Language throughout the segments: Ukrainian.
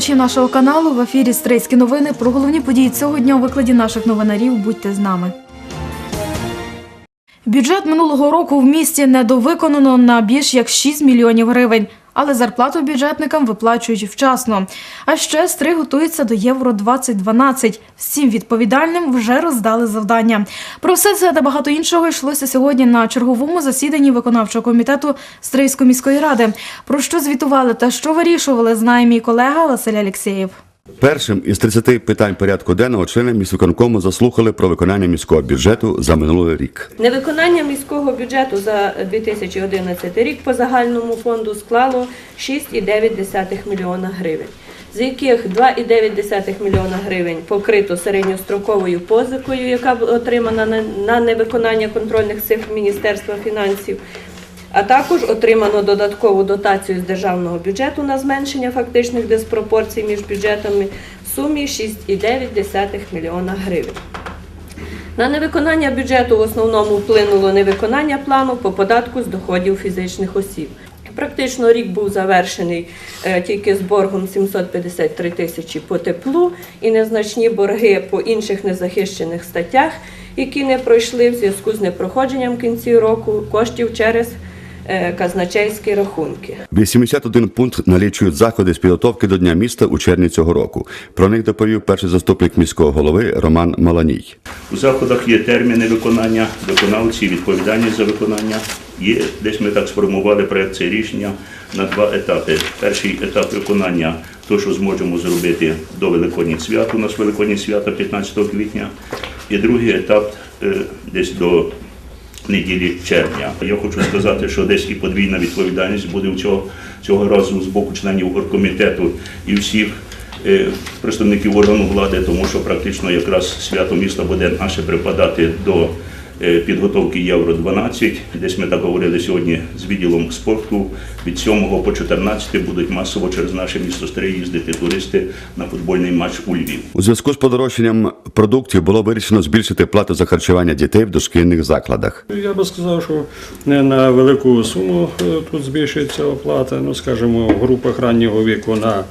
глядачі нашого каналу. В ефірі Стрийські новини. Про головні події цього дня у викладі наших новинарів. Будьте з нами. Бюджет минулого року в місті недовиконано на більш як 6 мільйонів гривень. Але зарплату бюджетникам виплачують вчасно. А ще стри готується до Євро 2012. Всім відповідальним вже роздали завдання. Про все це та багато іншого йшлося сьогодні на черговому засіданні виконавчого комітету Стрийської міської ради. Про що звітували та що вирішували, знає мій колега Василь Алєксєєв. Першим із 30 питань порядку денного члени міськвиконкому заслухали про виконання міського бюджету за минулий рік. Невиконання міського бюджету за 2011 рік по загальному фонду склало 6,9 мільйона гривень, з яких 2,9 мільйона гривень покрито середньостроковою позикою, яка отримана на- на невиконання контрольних цифр Міністерства фінансів, а також отримано додаткову дотацію з державного бюджету на зменшення фактичних диспропорцій між бюджетами в сумі 6,9 мільйона гривень. На невиконання бюджету в основному вплинуло невиконання плану по податку з доходів фізичних осіб. Практично рік був завершений е, тільки з боргом 753 тисячі по теплу і незначні борги по інших незахищених статтях, які не пройшли в зв'язку з непроходженням кінці року коштів через казначейські рахунки. 81 пункт налічують заходи з підготовки до Дня міста у червні цього року. Про них доповів перший заступник міського голови Роман Маланій. У заходах є терміни виконання, виконавці, відповідальність за виконання. Є десь ми так сформували проект це рішення на два етапи. Перший етап виконання то, що зможемо зробити до Великодніх свят. У нас Великодні свята 15 квітня. І другий етап е, десь до неділі червня. Я хочу сказати, що десь і подвійна відповідальність буде цього, цього разу з боку членів оргкомітету і всіх е, представників органу влади, тому що практично якраз свято міста буде наше припадати до підготовки Євро 12. Десь ми так говорили сьогодні з відділом спорту. Від 7 по 14 будуть масово через наше місто Стрий їздити туристи на футбольний матч у Львів. У зв'язку з подорожчанням продуктів було вирішено збільшити плату за харчування дітей в дошкільних закладах. Я би сказав, що не на велику суму е, тут збільшується оплата. Ну, скажімо, в групах раннього віку на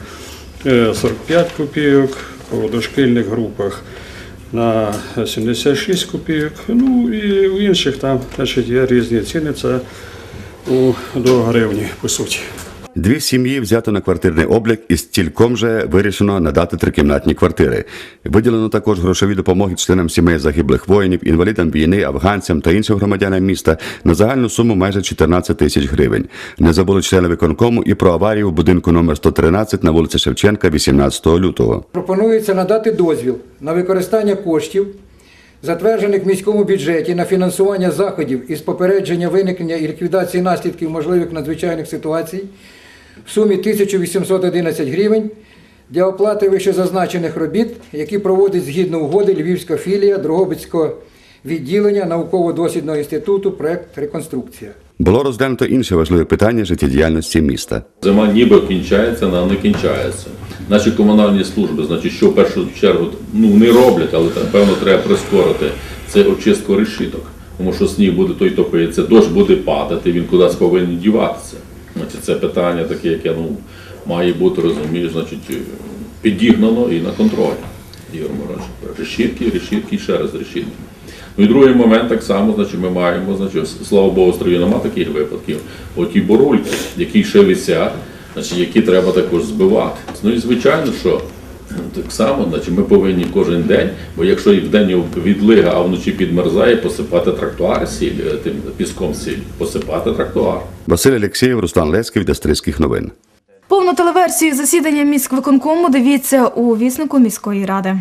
е, 45 копійок, у дошкільних групах на 76 копійок. Ну і в інших там значить, є різні ціни. Це у, до гривні, по суті. Дві сім'ї взято на квартирний облік і стільком же вирішено надати трикімнатні квартири. Виділено також грошові допомоги членам сімей загиблих воїнів, інвалідам війни, афганцям та іншим громадянам міста на загальну суму майже 14 тисяч гривень. Не забули члени виконкому і про аварію в будинку номер 113 на вулиці Шевченка 18 лютого. Пропонується надати дозвіл на використання коштів, затверджених в міському бюджеті на фінансування заходів із попередження виникнення і ліквідації наслідків можливих надзвичайних ситуацій в сумі 1811 гривень для оплати вищезазначених робіт, які проводить згідно угоди Львівська філія Дрогобицького відділення науково-дослідного інституту проект Реконструкція. Було розглянуто інше важливе питання життєдіяльності міста. Зима ніби кінчається, вона не кінчається. Наші комунальні служби, значить, що в першу чергу ну, не роблять, але напевно треба прискорити, це очистку решіток. Тому що сніг буде той топитися, дощ буде падати, він кудись повинен діватися. Значить, це питання таке, яке ну, має бути, розумієш, значить, е, підігнано і на контролі. Ігор Миронович. Решітки, решітки і ще раз решітки. Ну і другий момент так само, значить, ми маємо, значить, слава Богу, строю нема таких випадків. Оті борульки, які ще висять, значить, які треба також збивати. Ну і звичайно, що так само, значить, ми повинні кожен день, бо якщо і вдень відлига, а вночі підмерзає, посипати трактуар сіль, е, тим піском сіль, посипати трактуар. Василь Алєксєєв, Руслан від Астрийських новин. Повну телеверсію засідання міськвиконкому дивіться у віснику міської ради.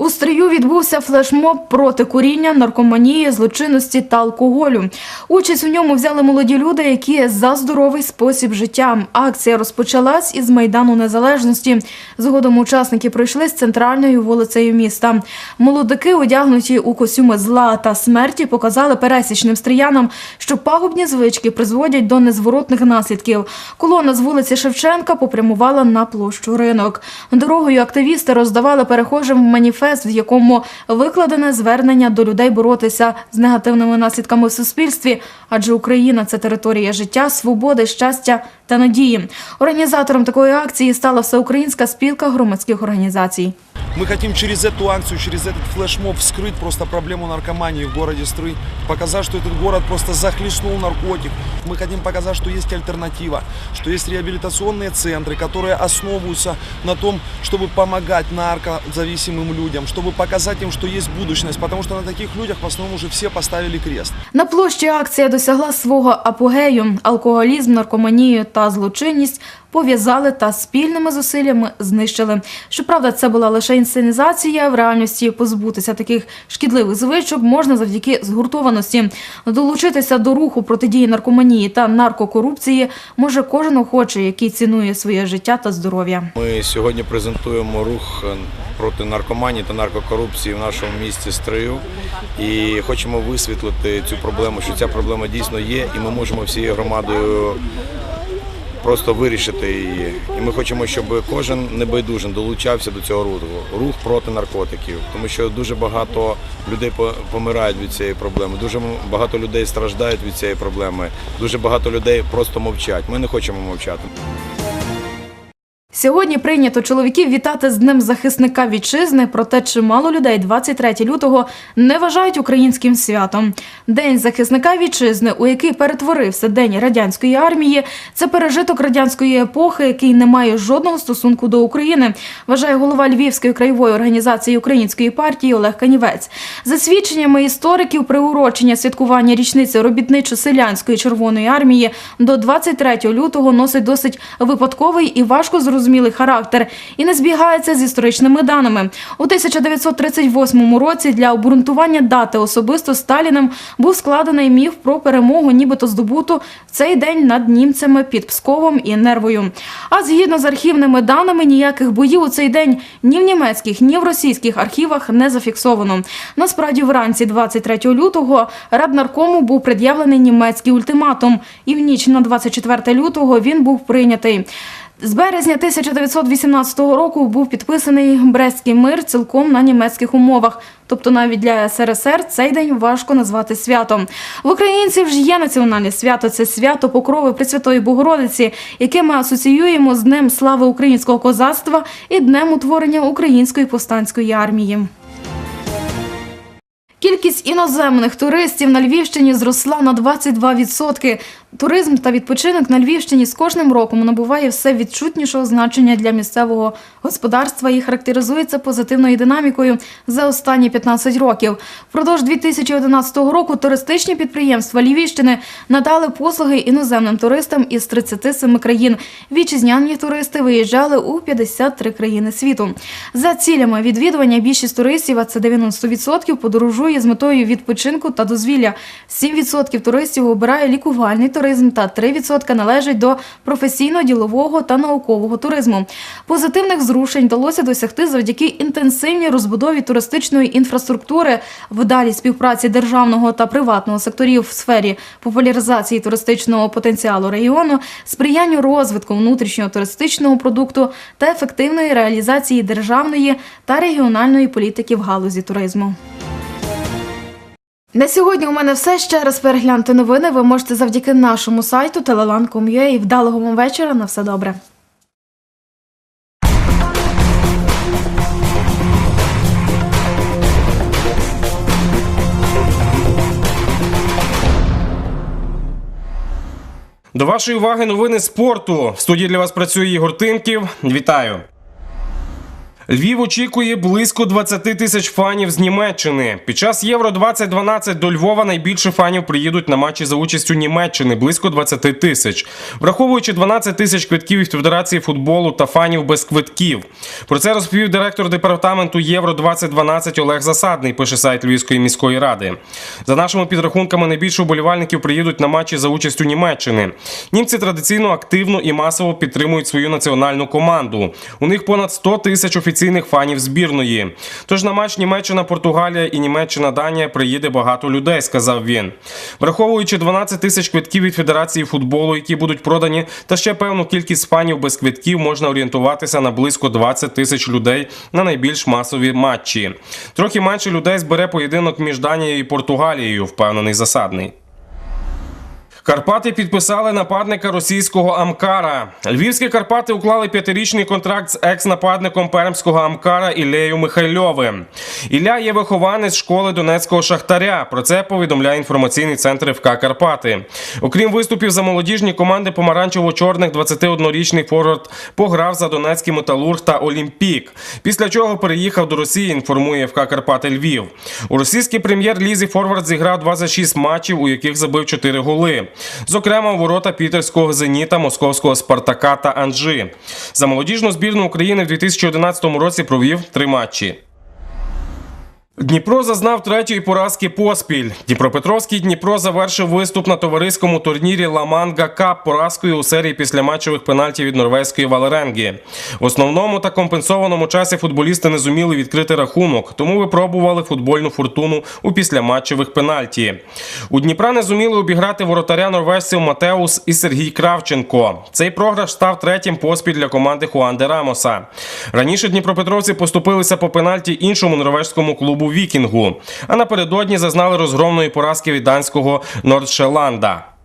У стрию відбувся флешмоб проти куріння, наркоманії, злочинності та алкоголю. Участь у ньому взяли молоді люди, які за здоровий спосіб життя. Акція розпочалась із майдану незалежності. Згодом учасники пройшли з центральною вулицею міста. Молодики, одягнуті у костюми зла та смерті, показали пересічним стріянам, що пагубні звички призводять до незворотних наслідків. Колона з вулиці Шевченка попрямувала на площу ринок. Дорогою активісти роздавали перехожим маніфести маніфест, в якому викладене звернення до людей боротися з негативними наслідками в суспільстві, адже Україна це територія життя, свободи, щастя та надії. Організатором такої акції стала всеукраїнська спілка громадських організацій. Мы хотим через эту акцию, через этот флешмоб вскрыть просто проблему наркомании в городе Стрый, показать, что этот город просто захлестнул наркотик. Мы хотим показать, что есть альтернатива, что есть реабилитационные центры, которые основываются на том, чтобы помогать наркозависимым людям, чтобы показать им, что есть будущность, потому что на таких людях в основном уже все поставили крест. На площі акція досягла свого апогею. Алкоголізм, наркоманію та злочинність пов'язали та спільними зусиллями знищили. Щоправда, це була лише інсценізація. В реальності позбутися таких шкідливих звичок можна завдяки згуртованості. Долучитися до руху протидії наркоманії та наркокорупції може кожен охочий, який цінує своє життя та здоров'я. Ми сьогодні презентуємо рух е, проти наркоманії та наркокорупції в нашому місті Стрию і хочемо висвітлити цю проблему, що ця проблема дійсно є, і ми можемо всією громадою просто вирішити її. І ми хочемо, щоб кожен небайдужий долучався до цього руху, рух проти наркотиків, тому що дуже багато людей по- помирають від цієї проблеми, дуже багато людей страждають від цієї проблеми, дуже багато людей просто мовчать. Ми не хочемо мовчати. Сьогодні прийнято чоловіків вітати з Днем захисника вітчизни, проте чимало людей 23 лютого не вважають українським святом. День захисника вітчизни, у який перетворився День радянської армії, це пережиток радянської епохи, який не має жодного стосунку до України, вважає голова Львівської краєвої організації Української партії Олег Канівець. За свідченнями істориків, приурочення святкування річниці робітничо-селянської Червоної армії до 23 лютого носить досить випадковий і важко зрозумілий характер і не збігається з історичними даними. У 1938 році для обґрунтування дати особисто Сталіним був складений міф про перемогу, нібито здобуту в цей день над німцями під Псковом і Нервою. А згідно з архівними даними, ніяких боїв у цей день ні в німецьких, ні в російських архівах не зафіксовано. Насправді, вранці 23 лютого Раднаркому був пред'явлений німецький ультиматум, і в ніч на 24 лютого він був прийнятий. З березня 1918 року був підписаний Брестський мир цілком на німецьких умовах. Тобто навіть для СРСР цей день важко назвати святом. В українців ж є національне свято. Це свято Покрови Пресвятої Богородиці, яке ми асоціюємо з Днем слави українського козацтва і Днем утворення Української повстанської армії. Кількість іноземних туристів на Львівщині зросла на 22%. Туризм та відпочинок на Львівщині з кожним роком набуває все відчутнішого значення для місцевого господарства і характеризується позитивною динамікою за останні 15 років. Впродовж 2011 року туристичні підприємства Львівщини надали послуги іноземним туристам із 37 країн. Вітчизняні туристи виїжджали у 53 країни світу. За цілями відвідування більшість туристів, а це 90%, подорожує з метою відпочинку та дозвілля. 7% туристів обирає лікувальний туризм та 3% належать до професійно-ділового та наукового туризму. Позитивних зрушень вдалося досягти завдяки інтенсивній розбудові туристичної інфраструктури, вдалій співпраці державного та приватного секторів в сфері популяризації туристичного потенціалу регіону, сприянню розвитку внутрішнього туристичного продукту та ефективної реалізації державної та регіональної політики в галузі туризму. На сьогодні у мене все. Ще раз переглянути новини ви можете завдяки нашому сайту telelan.com.ua. Вдалого вам вечора. На все добре. До вашої уваги новини спорту. В студії для вас працює Ігор Тимків. Вітаю. Львів очікує близько 20 тисяч фанів з Німеччини. Під час Євро 2012 до Львова найбільше фанів приїдуть на матчі за участю Німеччини близько 20 тисяч, враховуючи 12 тисяч квитків від Федерації футболу та фанів без квитків. Про це розповів директор департаменту Євро 2012 Олег Засадний. Пише сайт Львівської міської ради. За нашими підрахунками, найбільше вболівальників приїдуть на матчі за участю Німеччини. Німці традиційно активно і масово підтримують свою національну команду. У них понад 100 тисяч офіційних офіційних фанів збірної. Тож на матч Німеччина-Португалія і Німеччина-Данія приїде багато людей, сказав він. Враховуючи 12 тисяч квитків від Федерації футболу, які будуть продані, та ще певну кількість фанів без квитків, можна орієнтуватися на близько 20 тисяч людей на найбільш масові матчі. Трохи менше людей збере поєдинок між Данією і Португалією, впевнений засадний. Карпати підписали нападника російського Амкара. Львівські Карпати уклали п'ятирічний контракт з екс-нападником пермського Амкара Іллею Михайльовим. Ілля є вихованець школи Донецького Шахтаря. Про це повідомляє інформаційний центр ФК Карпати. Окрім виступів за молодіжні команди помаранчево-чорних 21-річний форвард пограв за Донецький металург та Олімпік. Після чого переїхав до Росії. Інформує ФК Карпати Львів. У російській прем'єр-лізі форвард зіграв 26 матчів, у яких забив 4 голи. Зокрема, ворота пітерського зеніта, московського Спартака та Анжи. За молодіжну збірну України в 2011 році провів три матчі. Дніпро зазнав третьої поразки поспіль. Дніпропетровський Дніпро завершив виступ на товариському турнірі Ламанга Кап поразкою у серії післяматчевих пенальтів від норвезької Валеренги. В основному та компенсованому часі футболісти не зуміли відкрити рахунок, тому випробували футбольну фортуну у післяматчевих пенальті. У Дніпра не зуміли обіграти воротаря норвежців Матеус і Сергій Кравченко. Цей програш став третім поспіль для команди Хуан де Рамоса. Раніше Дніпропетровці поступилися по пенальті іншому норвежському клубу Вікінгу, а напередодні зазнали розгромної поразки від данського Нордшеланда.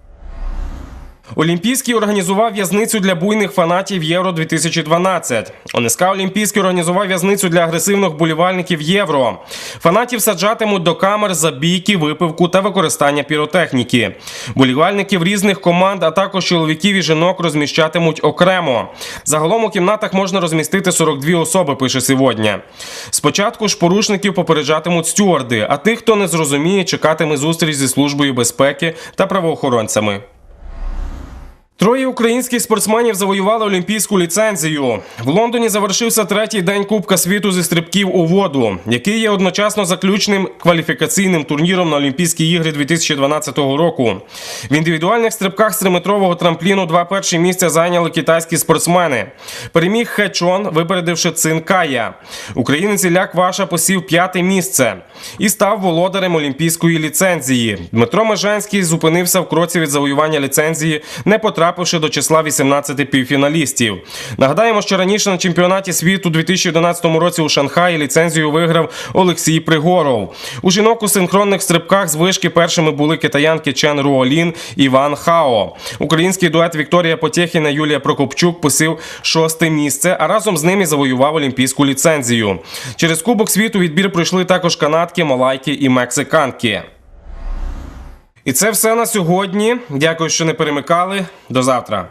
Олімпійський організував в'язницю для буйних фанатів Євро 2012. ОНСК Олімпійський організував в'язницю для агресивних болівальників Євро. Фанатів саджатимуть до камер за бійки, випивку та використання піротехніки. Болівальників різних команд, а також чоловіків і жінок розміщатимуть окремо. Загалом у кімнатах можна розмістити 42 особи, пише сьогодні. Спочатку ж порушників попереджатимуть стюарди, а тих, хто не зрозуміє, чекатиме зустріч зі службою безпеки та правоохоронцями. Троє українських спортсменів завоювали олімпійську ліцензію. В Лондоні завершився третій день Кубка світу зі стрибків у воду, який є одночасно заключним кваліфікаційним турніром на Олімпійські ігри 2012 року. В індивідуальних стрибках з триметрового трампліну два перші місця зайняли китайські спортсмени. Переміг Хечон, випередивши Цинкая. Українець Ілляк Ваша посів п'яте місце і став володарем олімпійської ліцензії. Дмитро Межанський зупинився в кроці від завоювання ліцензії, не потрапивши до числа 18 півфіналістів. Нагадаємо, що раніше на чемпіонаті світу у 2011 році у Шанхаї ліцензію виграв Олексій Пригоров. У жінок у синхронних стрибках з вишки першими були китаянки Чен Руолін і Ван Хао. Український дует Вікторія Потєхіна Юлія Прокопчук посів шосте місце, а разом з ними завоював олімпійську ліцензію. Через Кубок світу відбір пройшли також канадки, малайки і мексиканки. І це все на сьогодні. Дякую, що не перемикали. До завтра.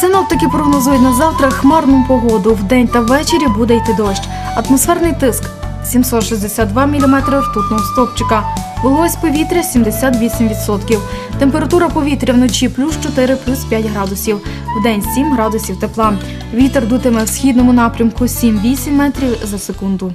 Синоптики прогнозують на завтра хмарну погоду. Вдень та ввечері буде йти дощ. Атмосферний тиск 762 мм ртутного стопчика. Вологість повітря 78%. Температура повітря вночі плюс 4, плюс 5 градусів. В день 7 градусів тепла. Вітер дутиме в східному напрямку 7-8 метрів за секунду.